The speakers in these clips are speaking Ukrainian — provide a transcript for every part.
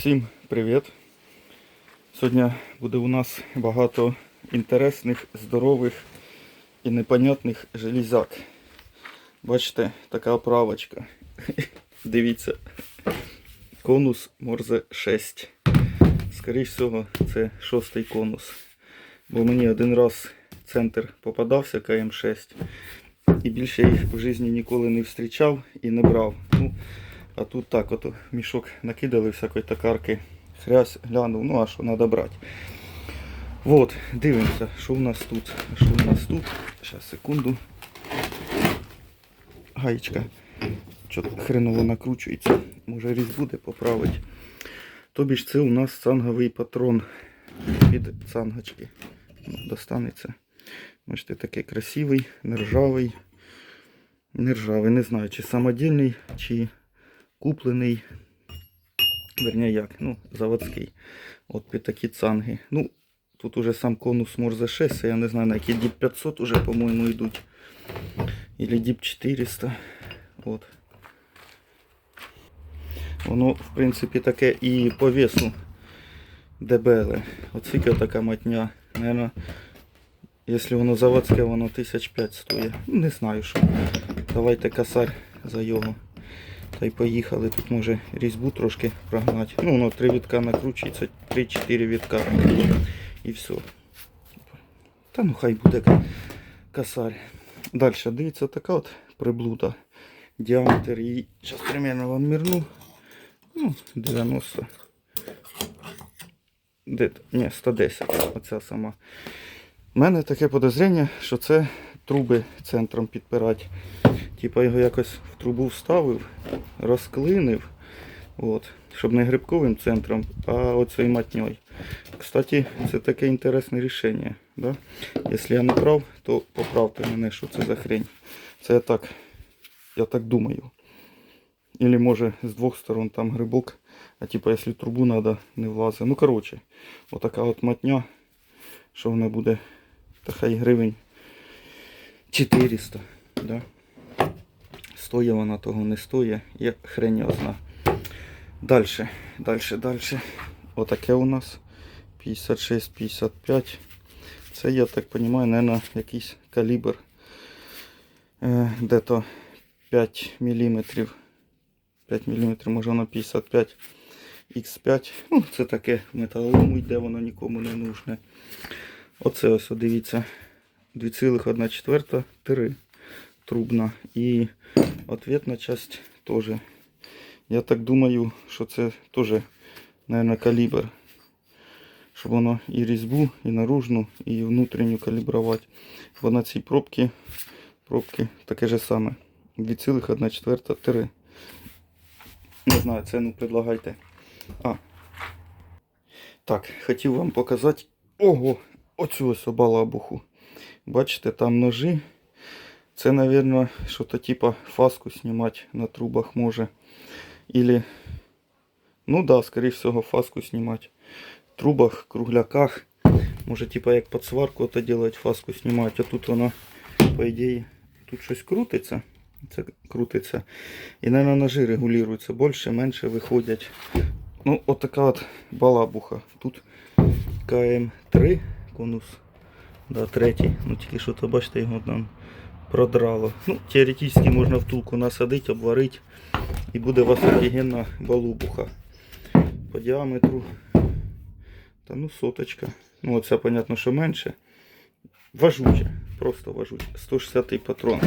Всім привіт! Сьогодні буде у нас багато інтересних, здорових і непонятних железяк. Бачите, така оправочка. Дивіться. Конус Морзе 6. Скоріше всього, це шостий конус. Бо мені один раз центр попадався КМ6. І більше їх в житті ніколи не зустрічав і не брав. Ну, а тут так от мішок накидали всякої токарки. Хрясь глянув, ну а що треба брати. Вот, дивимося, що в нас тут. Що в нас тут? Зараз, секунду. Гаєчка. Що хреново накручується. Може різ буде поправити. Тобі ж це у нас цанговий патрон від цангочки. Ну, Достанеться. Бачите, такий красивий, нержавий. Нержавий, не знаю, чи самодільний, чи куплений. Верні як, ну, заводський. От під такі цанги. Ну, тут уже сам конус Морзе 6, я не знаю, на який Діп 500 уже, по-моєму, йдуть. Или Діп 400. От. Воно, в принципі, таке і по весу дебеле. От скільки така матня. Наверно, якщо воно заводське, воно 1005 стоїть. Не знаю що. Давайте косарь за його. Та й поїхали. Тут може різьбу трошки прогнати. Ну, воно три вітка накручується, 3-4 вітка. І все. Та ну хай буде косарь. Далі дивіться така от приблуда. Діаметр її. Зараз примерно вам мірну. Ну, 90. Де? Ні, 110. Оця сама. У мене таке подозріння, що це труби центром підпирати. Типа його якось в трубу вставив, розклинив. От, щоб не грибковим центром, а оцей матньою. Кстати, це таке інтересне рішення. Да? Якщо я не прав, то поправте мене, що це за хрень. Це я так, я так думаю. Или може з двох сторон там грибок, а типа якщо трубу треба, не влазить. Ну коротше, отака от матня, що вона буде, та хай гривень 400. Да? Стоїть вона того не стоїть, я хрень його зна. Дальше, дальше, дальше. Отаке у нас 56-55. Це, я так розумію, наверное, якийсь калібр. Де-то 5 мм. 5 мм, може воно 55 X5. Ну, це таке металолому йде, воно нікому не нужне. Оце ось, дивіться, 2,1 3 трубна. І ответна часть теж. Я так думаю, що це теж, мабуть, калібр. Щоб воно і різьбу, і наружну, і внутрішню калібрувати. Бо на цій пробці, пробки таке же саме. 2,1 3. Не знаю, ціну предлагайте. А. Так, хотів вам показати. Ого! Оцю ось балабуху. Бачите, там ножи. Це, мабуть, що-то типа фаску знімати на трубах може. Или, ну да, скорее всего, фаску снимать. В трубах, кругляках. Може, типа як під сварку это делать, фаску снимать. А тут вона, по ідеї, тут щось крутиться. Це крутиться. І, наверное, ножи регулюються. Більше, менше виходять. Ну, от от балабуха. Тут КМ3 конус. Да, третій. Ну тільки що то бачите, його там продрало. Ну, теоретично можна втулку насадити, обварити. І буде у вас офігенна балубуха. По діаметру. Та ну соточка. Ну оце, понятно, що менше. Важуче. Просто важуче. 160 патрон.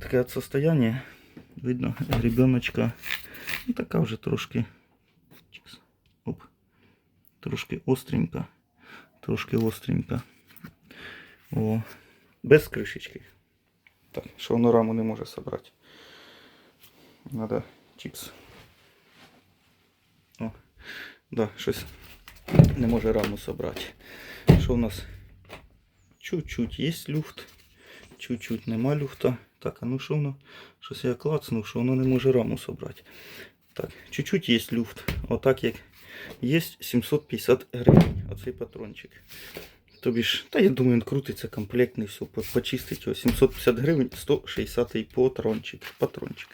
Таке от состояние. Видно, гребеночка. Ну, така вже трошки. Оп. Трошки остренька. Трошки остренька. О. Без кришечки. Так, що воно раму не може собрати. Надо чіпс. О, да, щось не може раму собрати. Що у нас? Чуть-чуть є люфт. Чуть-чуть нема люфта. Так, а ну що воно? Щось я клацнув, що воно не може раму собрати. Так, чуть-чуть є люфт. Отак як є 750 гривень. Оцей патрончик. Тобі ж, та я думаю, він крутиться комплектний, все, почистить його. 750 гривень, 160 патрончик. патрончик.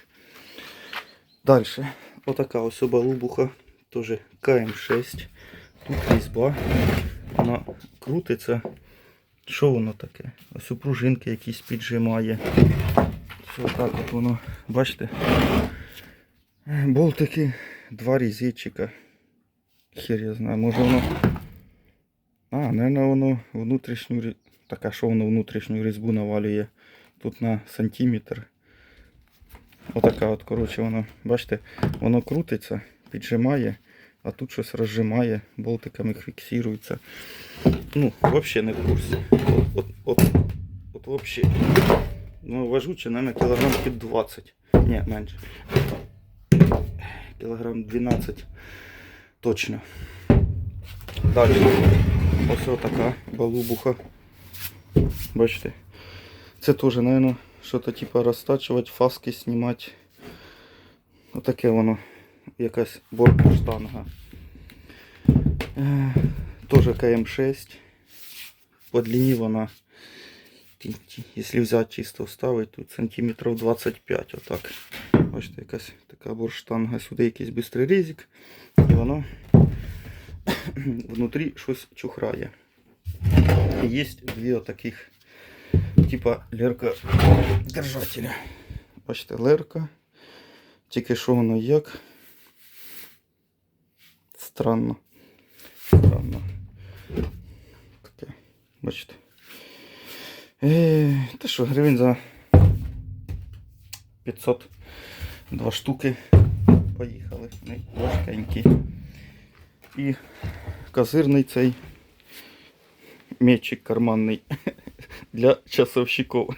Далі. Отака ось балубуха. Теж КМ6. Тут різьба. Вона крутиться. Що воно таке? Ось у пружинки якісь піджимає. Все так от воно. Бачите? Болтики, два різечика. Хер я знаю, може воно. А, наверное, воно внутрішню рі- Так, що воно внутрішню різьбу навалює? Тут на сантиметр. Отака от, коротше, воно, бачите, воно крутиться, піджимає, а тут щось розжимає, болтиками фіксується. Ну, взагалі не в курсі. От, от, от, от взагалі. Ну, важуче, наверное, кілограм під 20. Ні, менше. Кілограм 12 точно. Далі. Ось така балубуха. Бачите? Це теж, наверное, що-то типа розтачувати, фаски знімати. Отаке воно. Якась борт-штанга. Е, Теж КМ6. По длині вона, якщо взяти чисто вставити, тут сантиметрів 25. Отак. Бачите, якась така борштанга. Сюди якийсь бистрий ризик. І воно внутрі щось чухрає. Є дві отаких, типа лерка держателя. Бачите, лерка. Тільки що воно як. Странно. Странно. Таке. Бачите. Е, та що, гривень за 500. Два штуки. Поїхали. Вони. І козирний цей мечик карманний для часовщиков.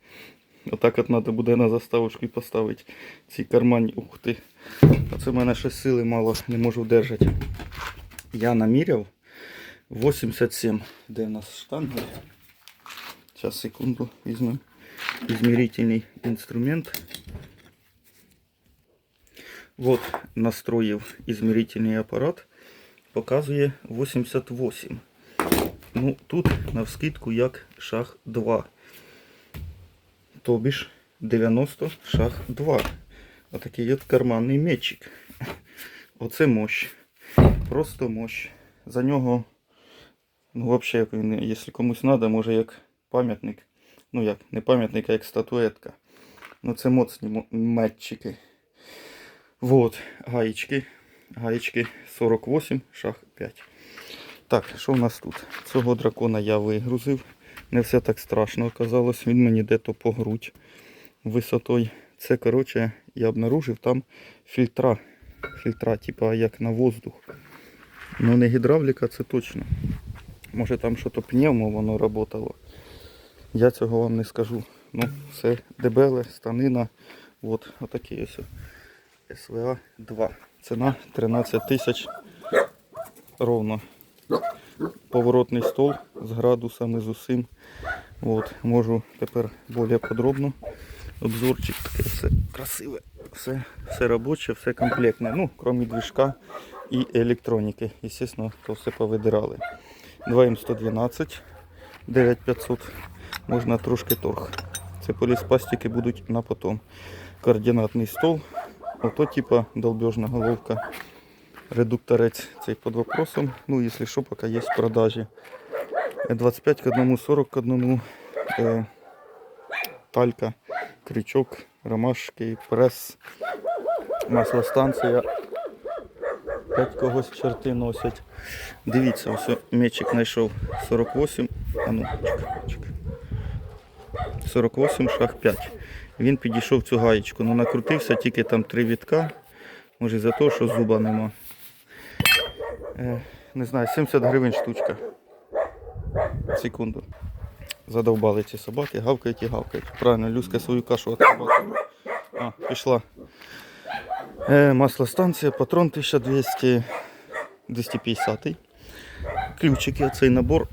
Отак от треба буде на заставочку і поставити ці карманні. Ух ти. А це в мене ще сили мало, не можу вдержати. Я наміряв 87. Де в нас штанга? Зараз секунду візьмемо. Измерительний інструмент. Вот настроїв измерительний апарат. Показує 88. Ну, тут навскидку як шаг 2. Тобі ж 90 шаг 2. Отакий от карманний мечик. Оце мощ. Просто мощ. За нього, ну взагалі, якщо комусь треба, може як пам'ятник. Ну як, не пам'ятник, а як статуетка. Ну це моцні метчики. Вот, гаєчки. Гаєчки 48, шаг 5. Так, що в нас тут? Цього дракона я вигрузив. Не все так страшно оказалось. Він мені де-то по грудь висотою. Це, коротше, я обнаружив там фільтра. Фільтра, типа як на воздух. Ну не гідравліка, це точно. Може там щось пневмо воно працювало. Я цього вам не скажу. Ну, все дебеле, станина. От, отакий ось. СВА 2. Ціна 13 тисяч ровно. Поворотний стол з градусами, з усім. От, можу тепер більш подробно. Обзорчик таке все красиве, все, все робоче, все комплектне. Ну, крім движка і електроніки. Звісно, то все повидирали. 2М112, 9500. Можна трошки торг. Це поліспластики будуть на потом. Координатний стол. Ото типа долбежна головка. Редукторець цей під вопросом. Ну, якщо що, поки є в продажі. Е, 25 к 1, 40 к 1. Е, талька, крючок, ромашки, прес, маслостанція. П'ять когось черти носять. Дивіться, ось мечик знайшов 48. А ну, чекай, чекай. 48 шаг 5. Він підійшов цю гаєчку, ну накрутився тільки там три вітка. Може за те, що зуба нема. Е, не знаю, 70 гривень штучка. Секунду. Задовбали ці собаки, гавкають і гавкають. Правильно, Люська свою кашу отрабатує. А, пішла. Е, маслостанція, патрон 1200, 250. Ключики, оцей набор.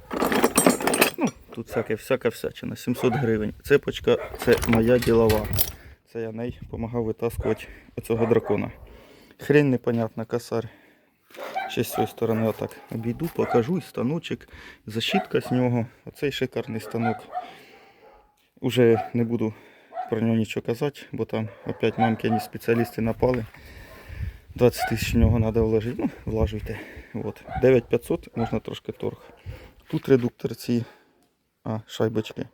Тут всяке, всяка всячина, 700 гривень. Цепочка це моя ділова. Це я нею допомагав витаскувати оцього дракона. Хрень непонятна, косарь. Ще з цієї сторони отак обійду, покажу, і станочок, защітка з нього. Оцей шикарний станок. Уже не буду про нього нічого казати, бо там опять мамкині спеціалісти напали. 20 тисяч в нього треба вложити. Ну, влажуйте. От. 9500 можна трошки торг. Тут редуктор ці а, шайбочки.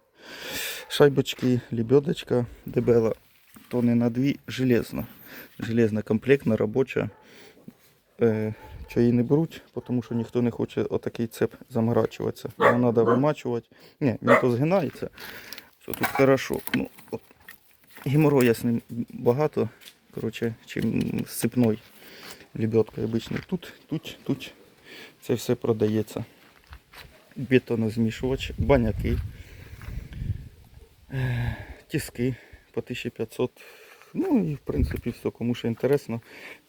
Шайбочки, лебедочка, дебела. То не на дві железна. Железна комплектна, робоча. Е, що її не беруть, тому що ніхто не хоче отакий цеп заморачуватися. Його треба вимачувати. Ні, він то згинається. Все тут хорошо. Ну, от, геморроя з ним багато, коротше, чим з цепною лебедкою обичною. Тут, тут, тут це все продається. Бетонозмішувач, баняки, е, тиски по 1500. Ну і в принципі все, кому що інтересно,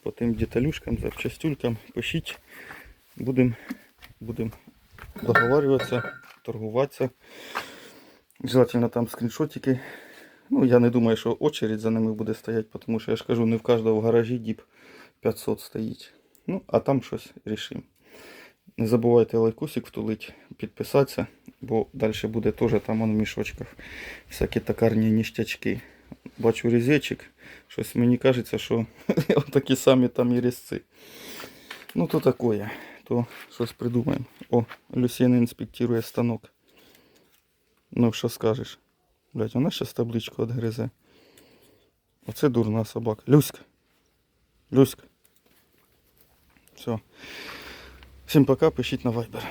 по тим деталюшкам, запчастюлькам, пишіть. Будемо будем договарюватися, торгуватися. Желательно там скріншотики. Ну, я не думаю, що очередь за ними буде стояти, тому що я ж кажу, не в кожного в гаражі діп 500 стоїть. Ну, а там щось рішимо. Не забувайте лайкусик втулити, підписатися, бо далі буде теж там в мішочках всякі токарні ніштячки. Бачу різечик, щось мені кажеться, що такі самі там і різці. Ну то такое, то щось придумаємо. О, Люсіна інспектує станок. Ну, що скажеш? Блять, вона ще табличку відгризе. Оце дурна собака. Люська. Люська. Все. Всім пока, пишіть на Viber.